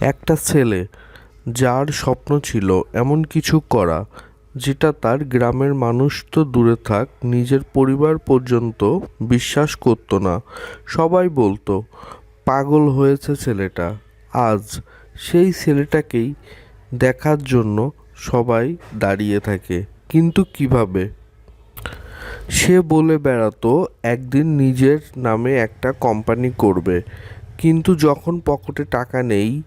একটা ছেলে যার স্বপ্ন ছিল এমন কিছু করা, যেটা তার গ্রামের মানুষ তো দূরে থাক, নিজের পরিবার পর্যন্ত বিশ্বাস করতো না। সবাই বলতো, পাগল হয়েছে ছেলেটা। আজ সেই ছেলেটাকেই দেখার জন্য সবাই দাঁড়িয়ে থাকে। কিন্তু কীভাবে? সে বলে বেড়াতো, একদিন নিজের নামে একটা কোম্পানি করবে। কিন্তু যখন পকেটে টাকা নেই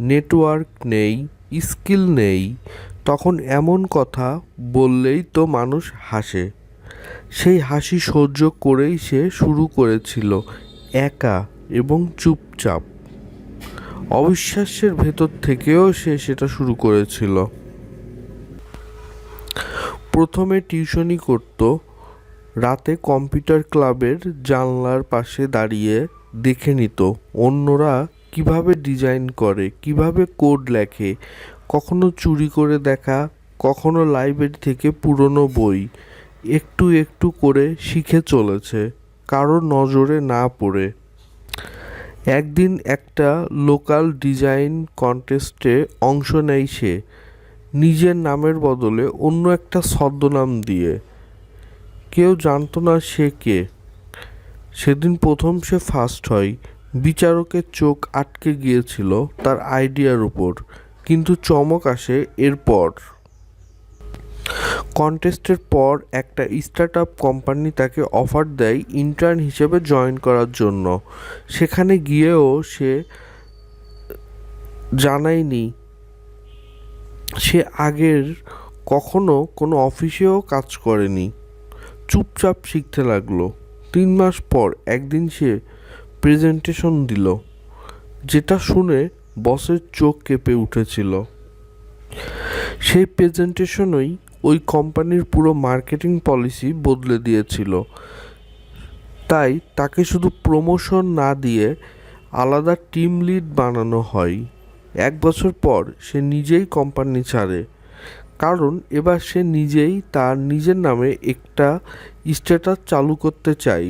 নেটওয়ার্ক নেই, স্কিল নেই, তখন এমন কথা বললেই তো মানুষ হাসে। সেই হাসি সহ্য করেই সে শুরু করেছিল, একা এবং চুপচাপ। অবিশ্বাসের ভেতর থেকেও সে সেটা শুরু করেছিল। প্রথমে টিউশনি করতো, রাতে কম্পিউটার ক্লাবের জানলার পাশে দাঁড়িয়ে দেখে নিত, অন্যরা কীভাবে ডিজাইন করে, কীভাবে কোড লেখে, কখনো চুরি করে দেখা, কখনো লাইব্রেরি থেকে পুরনো বই, একটু একটু করে শিখে চলেছে কারোর নজরে না পড়ে। একদিন একটা লোকাল ডিজাইন কন্টেস্টে অংশ নেয় সে, নিজের নামের বদলে অন্য একটা ছদ্মনাম দিয়ে। কেউ জানতো না সে কে। সেদিন প্রথম সে ফার্স্ট হয় বিচারকের চোখ আটকে গিয়েছিল তার আইডিয়ার উপর, কিন্তু চমক আসে এরপর কন্টেস্টের পর একটা স্টার্ট আপ কোম্পানি তাকে অফার দেয় ইন্টার্ন হিসেবে জয়েন করার জন্য। সেখানে গিয়েও সে জানায়নি। সে আগের কখনো কোনো অফিসেও কাজ করেনি। চুপচাপ শিখতে লাগল। তিন মাস পর একদিন সে প্রেজেন্টেশন দিল, যেটা শুনে বসের চোখ কেঁপে উঠেছিল। সেই প্রেজেন্টেশনই ওই কোম্পানির পুরো মার্কেটিং পলিসি বদলে দিয়েছিল। তাই তাকে শুধু প্রমোশন না দিয়ে আলাদা টিম লিড বানানো হয়। এক বছর পর সে নিজেই কোম্পানি ছাড়ে, কারণ এবার সে নিজেই তার নিজের নামে একটা স্ট্যাটাস চালু করতে চায়।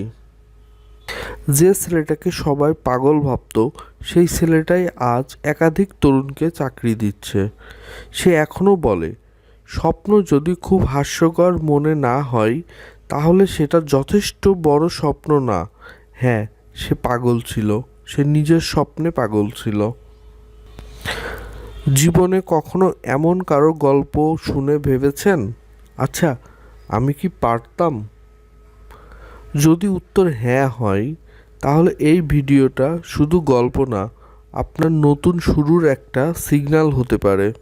যে ছেলেটাকে সবাই পাগল ভাবত, সেই ছেলেটাই আজ একাধিক তরুণকে চাকরি দিচ্ছে। সে এখনও বলে, স্বপ্ন যদি খুব হাস্যকর মনে না হয়, তাহলে সেটা যথেষ্ট বড় স্বপ্ন না। হ্যাঁ সে পাগল ছিল, সে নিজের স্বপ্নে পাগল ছিল। জীবনে কখনো এমন কারও গল্প শুনে ভেবেছেন? আচ্ছা আমি কি পারতাম? যদি উত্তর হ্যাঁ হয়, তাহলে এই ভিডিওটা শুধু গল্প না, আপনার নতুন শুরুর একটা সিগনাল হতে পারে।